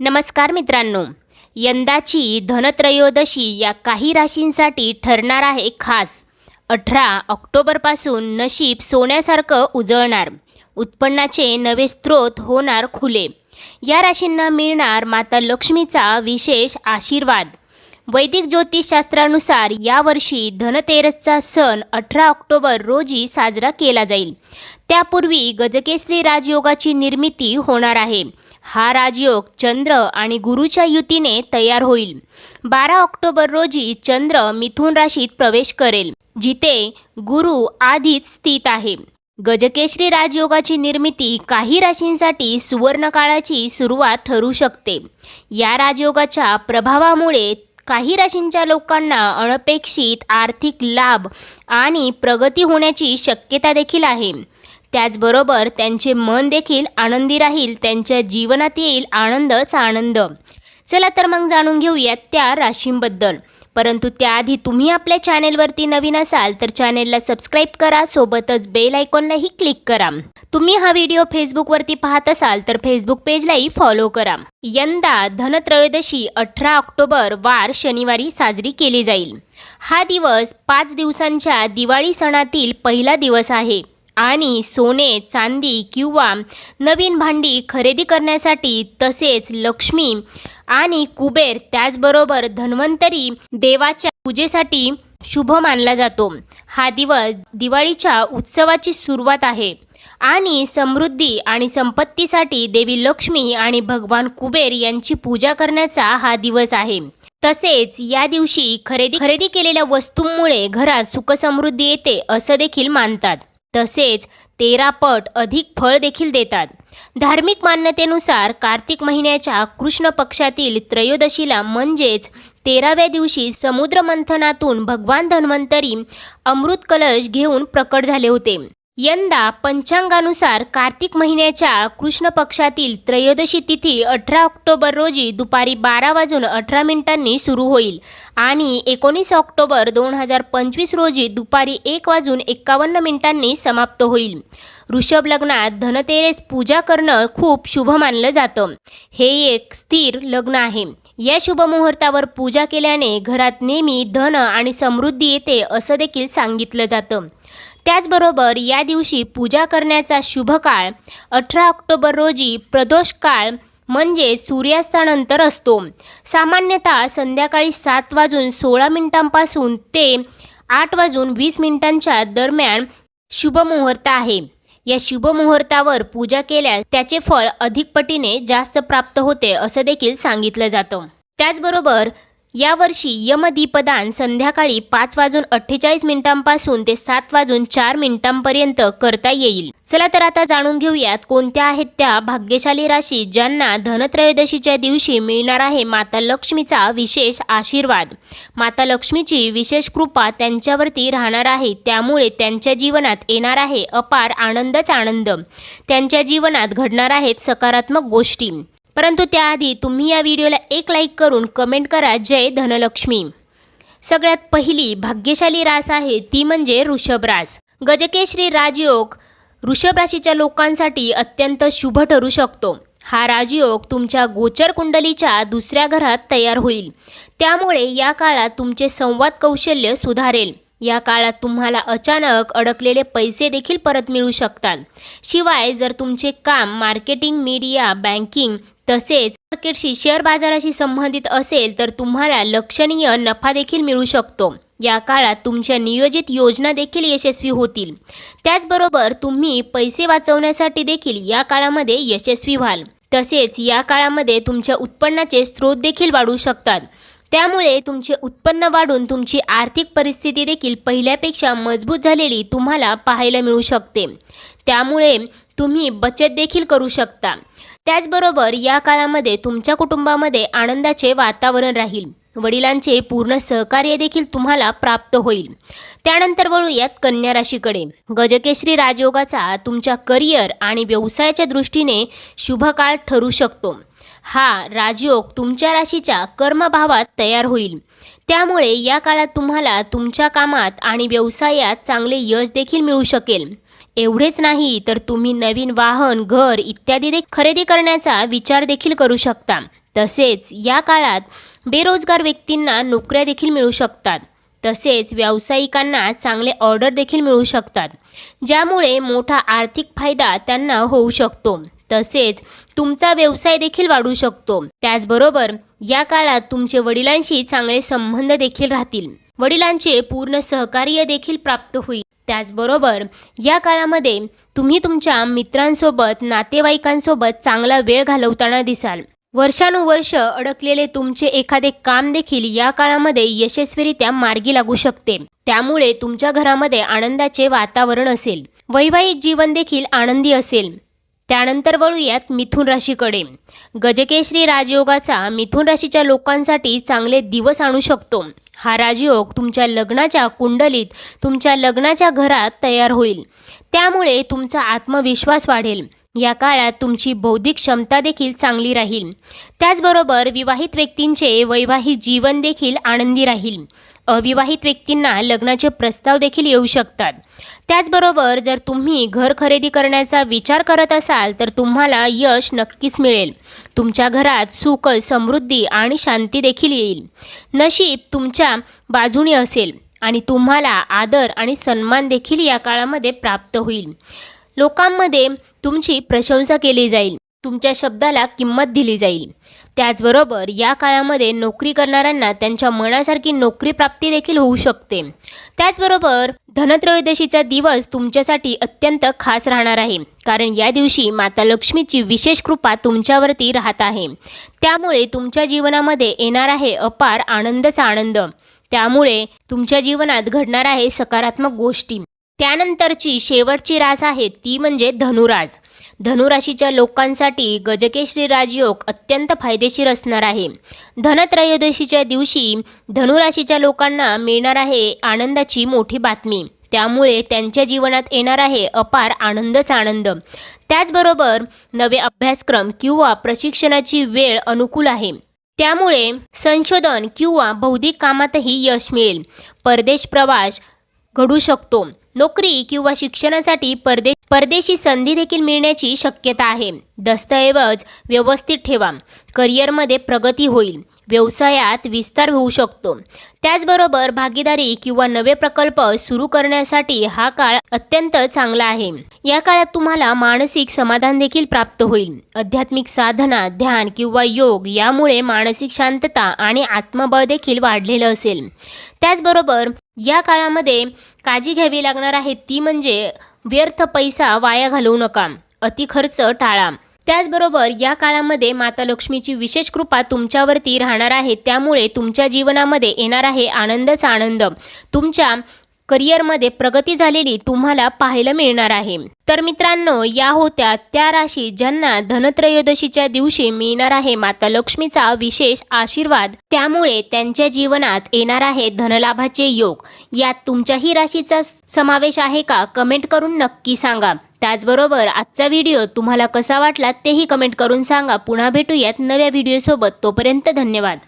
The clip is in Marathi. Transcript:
नमस्कार मित्रांनो. यंदाची धनत्रयोदशी या काही राशींसाठी ठरणार आहे खास. अठरा ऑक्टोबरपासून नशीब सोन्यासारखं उजळणार. उत्पन्नाचे नवे स्रोत होणार खुले. या राशींना मिळणार माता लक्ष्मीचा विशेष आशीर्वाद. वैदिक ज्योतिषशास्त्रानुसार यावर्षी धनतेरसचा सण अठरा ऑक्टोबर रोजी साजरा केला जाईल. त्यापूर्वी गजकेसरी राजयोगाची निर्मिती होणार आहे. हा राजयोग चंद्र आणि गुरुच्या युतीने तयार होईल. बारा ऑक्टोबर रोजी चंद्र मिथुन राशीत प्रवेश करेल जिथे गुरु आधीच स्थित आहे. गजकेशरी राजयोगाची निर्मिती काही राशींसाठी सुवर्णकाळाची सुरुवात ठरू शकते. या राजयोगाच्या प्रभावामुळे काही राशींच्या लोकांना अनपेक्षित आर्थिक लाभ आणि प्रगती होण्याची शक्यता देखील आहे. त्याचबरोबर त्यांचे मन देखील आनंदी राहील त्यांच्या जीवनात येईल आनंदच आनंद. चला तर मग जाणून घेऊयात त्या राशींबद्दल. परंतु त्याआधी तुम्ही आपल्या चॅनेलवरती नवीन असाल तर चॅनेलला सबस्क्राईब करा सोबतच बेल आयकॉनलाही क्लिक करा. तुम्ही हा व्हिडिओ फेसबुकवरती पाहत असाल तर फेसबुक पेजलाही फॉलो करा. यंदा धनत्रयोदशी अठरा ऑक्टोबर वार शनिवारी साजरी केली जाईल. हा दिवस पाच दिवसांच्या दिवाळी सणातील पहिला दिवस आहे. आणि सोने चांदी किंवा नवीन भांडी खरेदी करण्यासाठी तसेच लक्ष्मी आणि कुबेर त्याचबरोबर धन्वंतरी देवाच्या पूजेसाठी शुभ मानला जातो. हा दिवस दिवाळीच्या उत्सवाची सुरुवात आहे आणि समृद्धी आणि संपत्तीसाठी देवी लक्ष्मी आणि भगवान कुबेर यांची पूजा करण्याचा हा दिवस आहे. तसेच या दिवशी खरेदी खरेदी केलेल्या वस्तूंमुळे घरात सुखसमृद्धी येते असं देखील मानतात. तसेच तेरा पट अधिक फळ देखील देतात. धार्मिक मान्यतेनुसार कार्तिक महिन्याच्या कृष्ण पक्षातील त्रयोदशीला म्हणजेच तेराव्या दिवशी समुद्र मंथनातून भगवान धन्वंतरी अमृत कलश घेऊन प्रकट झाले होते. यंदा पंचांगानुसार कार्तिक महिन्याच्या कृष्ण पक्षातील त्रयोदशी तिथी अठरा ऑक्टोबर रोजी दुपारी बारा वाजून अठरा मिनिटांनी सुरू होईल आणि एकोणीस ऑक्टोबर दोन हजार पंचवीस रोजी दुपारी एक वाजून एक्कावन्न मिनिटांनी समाप्त होईल. ऋषभ लग्नात धनतेरेस पूजा करणं खूप शुभ मानलं जातं. हे एक स्थिर लग्न आहे. या शुभ मुहूर्तावर पूजा केल्याने घरात नेहमी धन आणि समृद्धी येते असं देखील सांगितलं जातं. त्याचबरोबर या दिवशी पूजा करण्याचा शुभ काळ अठरा ऑक्टोबर रोजी प्रदोष काळ म्हणजे सूर्यास्तानंतर असतो. सामान्यतः संध्याकाळी सात वाजून सोळा मिनिटांपासून ते आठ वाजून वीस मिनिटांच्या दरम्यान शुभ मुहूर्त आहे. या शुभ मुहूर्तावर पूजा केल्यास त्याचे फळ अधिक पटीने जास्त प्राप्त होते असं देखील सांगितलं जातं. त्याचबरोबर यावर्षी यमदीपदान संध्याकाळी पाच वाजून अठ्ठेचाळीस मिनिटांपासून ते सात वाजून चार मिनिटांपर्यंत करता येईल. चला तर आता जाणून घेऊयात कोणत्या आहेत त्या भाग्यशाली राशी ज्यांना धनत्रयोदशीच्या दिवशी मिळणार आहे माता लक्ष्मीचा विशेष आशीर्वाद. माता लक्ष्मीची विशेष कृपा त्यांच्यावरती राहणार आहे. त्यामुळे त्यांच्या जीवनात येणार आहे अपार आनंदच आनंद. त्यांच्या जीवनात घडणार आहेत सकारात्मक गोष्टी. परंतु त्याआधी तुम्ही या व्हिडिओला एक लाईक करून कमेंट करा. जय धनलक्ष्मी. सगळ्यात पहिली भाग्यशाली रास आहे ती म्हणजे ऋषभ रास. गजकेश्री राजयोग ऋषभ राशीच्या लोकांसाठी अत्यंत शुभ ठरू शकतो. हा राजयोग तुमच्या गोचर कुंडलीच्या दुसऱ्या घरात तयार होईल. त्यामुळे या काळात तुमचे संवाद कौशल्य सुधारेल. या काळात तुम्हाला अचानक अडकलेले पैसे देखील परत मिळू शकतात. शिवाय जर तुमचे काम मार्केटिंग मीडिया बँकिंग तसेच मार्केटशी शेअर बाजाराशी संबंधित असेल तर तुम्हाला लक्षणीय नफा देखील मिळू शकतो. या काळात तुमच्या नियोजित योजना देखील यशस्वी होतील. त्याचबरोबर तुम्ही पैसे वाचवण्यासाठी देखील या काळामध्ये यशस्वी व्हाल. तसेच या काळामध्ये तुमच्या उत्पन्नाचे स्रोत देखील वाढू शकतात. त्यामुळे तुमचे उत्पन्न वाढून तुमची आर्थिक परिस्थिती देखील पहिल्यापेक्षा मजबूत झालेली तुम्हाला पाहायला मिळू शकते. त्यामुळे तुम्ही बचत देखील करू शकता. त्याचबरोबर या काळामध्ये तुमच्या कुटुंबामध्ये आनंदाचे वातावरण राहील. वडिलांचे पूर्ण सहकार्य देखील तुम्हाला प्राप्त होईल. त्यानंतर वळूयात कन्या राशीकडे. गजकेश्री राजयोगाचा तुमच्या करिअर आणि व्यवसायाच्या दृष्टीने शुभ काळ ठरू शकतो. हा राजयोग तुमच्या राशीच्या कर्मभावात तयार होईल. त्यामुळे या काळात तुम्हाला तुमच्या कामात आणि व्यवसायात चांगले यश देखील मिळू शकेल. एवढेच नाही तर तुम्ही नवीन वाहन घर इत्यादी दे खरेदी करण्याचा विचार देखील करू शकता. तसेच या काळात बेरोजगार व्यक्तींना नोकऱ्या देखील मिळू शकतात. तसेच व्यावसायिकांना चांगले ऑर्डर देखील मिळू शकतात ज्यामुळे मोठा आर्थिक फायदा त्यांना होऊ शकतो. तसेच तुमचा व्यवसाय देखील वाढू शकतो. त्याचबरोबर या काळात तुमचे वडिलांशी चांगले संबंध देखील राहतील. वडिलांचे पूर्ण सहकार्य देखील प्राप्त होईल. त्याचबरोबर या काळामध्ये तुम्ही तुमच्या मित्रांसोबत नातेवाईकांसोबत चांगला वेळ घालवताना दिसाल. वर्षानुवर्ष अडकलेले तुमचे एखादे काम देखील या काळामध्ये यशस्वीरित्या मार्गी लागू शकते. त्यामुळे तुमच्या घरामध्ये आनंदाचे वातावरण असेल. वैवाहिक जीवन देखील आनंदी असेल. त्यानंतर वळूयात मिथुन राशीकडे. गजकेश्री राजयोगाचा मिथुन राशीच्या लोकांसाठी चांगले दिवस आणू शकतो. हा राजयोग तुमच्या लग्नाच्या कुंडलीत तुमच्या लग्नाच्या घरात तयार होईल. त्यामुळे तुमचा आत्मविश्वास वाढेल. या काळात तुमची बौद्धिक क्षमता देखील चांगली राहील. त्याचबरोबर विवाहित व्यक्तींचे वैवाहिक जीवन देखील आनंदी राहील. अविवाहित व्यक्तींना लग्नाचे प्रस्ताव देखील येऊ शकतात. त्याचबरोबर जर तुम्ही घर खरेदी करण्याचा विचार करत असाल तर तुम्हाला यश नक्कीच मिळेल. तुमच्या घरात सुख समृद्धी आणि शांती देखील येईल. नशीब तुमच्या बाजूने असेल आणि तुम्हाला आदर आणि सन्मान देखील या काळामध्ये प्राप्त होईल. लोकांमध्ये तुमची प्रशंसा केली जाईल. तुमच्या शब्दाला किंमत दिली जाईल. त्याचबरोबर या काळामध्ये नोकरी करणाऱ्यांना त्यांच्या मनासारखी नोकरी प्राप्ती देखील होऊ शकते. त्याचबरोबर धनत्रयोदशीचा दिवस तुमच्यासाठी अत्यंत खास राहणार आहे. कारण या दिवशी माता लक्ष्मीची विशेष कृपा तुमच्यावरती राहत आहे. त्यामुळे तुमच्या जीवनामध्ये येणार आहे अपार आनंदचा आनंद. त्यामुळे तुमच्या जीवनात घडणार आहे सकारात्मक गोष्टी. त्यानंतरची शेवटची रास आहे ती म्हणजे धनुराज. धनुराशीच्या लोकांसाठी गजकेश्री राजयोग अत्यंत फायदेशीर असणार आहे. धनत्रयोदशीच्या दिवशी धनुराशीच्या लोकांना मिळणार आहे आनंदाची मोठी बातमी. त्यामुळे त्यांच्या जीवनात येणार आहे अपार आनंदच आनंद. त्याचबरोबर नवे अभ्यासक्रम किंवा प्रशिक्षणाची वेळ अनुकूल आहे. त्यामुळे संशोधन किंवा बौद्धिक कामातही यश मिळेल. परदेश प्रवास घडू शकतो. नोकरी किंवा शिक्षणासाठी परदेश परदेशी संधी देखील मिळण्याची शक्यता आहे. दस्तऐवज व्यवस्थित ठेवा. करिअरमध्ये प्रगती होईल. व्यवसायात विस्तार होऊ शकतो. त्याचबरोबर भागीदारी किंवा नवे प्रकल्प सुरू करण्यासाठी हा काळ अत्यंत चांगला आहे. या काळात तुम्हाला मानसिक समाधान देखील प्राप्त होईल. आध्यात्मिक साधना ध्यान किंवा योग यामुळे मानसिक शांतता आणि आत्मबळ देखील वाढलेलं असेल. त्याचबरोबर या काळामध्ये काळजी घ्यावी लागणार आहे ती म्हणजे व्यर्थ पैसा वाया घालवू नका. अति खर्च टाळा. त्याचबरोबर या काळामध्ये माता लक्ष्मीची विशेष कृपा तुमच्यावरती राहणार आहे. त्यामुळे तुमच्या जीवनामध्ये येणार आहे आनंदच आनंद. तुमच्या करिअरमध्ये प्रगती झालेली तुम्हाला पाहायला मिळणार आहे. तर मित्रांनो या होत्या त्या राशी ज्यांना धनत्रयोदशीच्या दिवशी मिळणार आहे माता लक्ष्मीचा विशेष आशीर्वाद त्यामुळे त्यांच्या जीवनात येणार आहे धनलाभाचे योग. यात तुमच्याही राशीचा समावेश आहे का? कमेंट करून नक्की सांगा. त्याचबरोबर आजचा व्हिडिओ तुम्हाला कसा वाटला तेही कमेंट करून सांगा. पुन्हा भेटूयात नव्या व्हिडिओसोबत. तोपर्यंत धन्यवाद.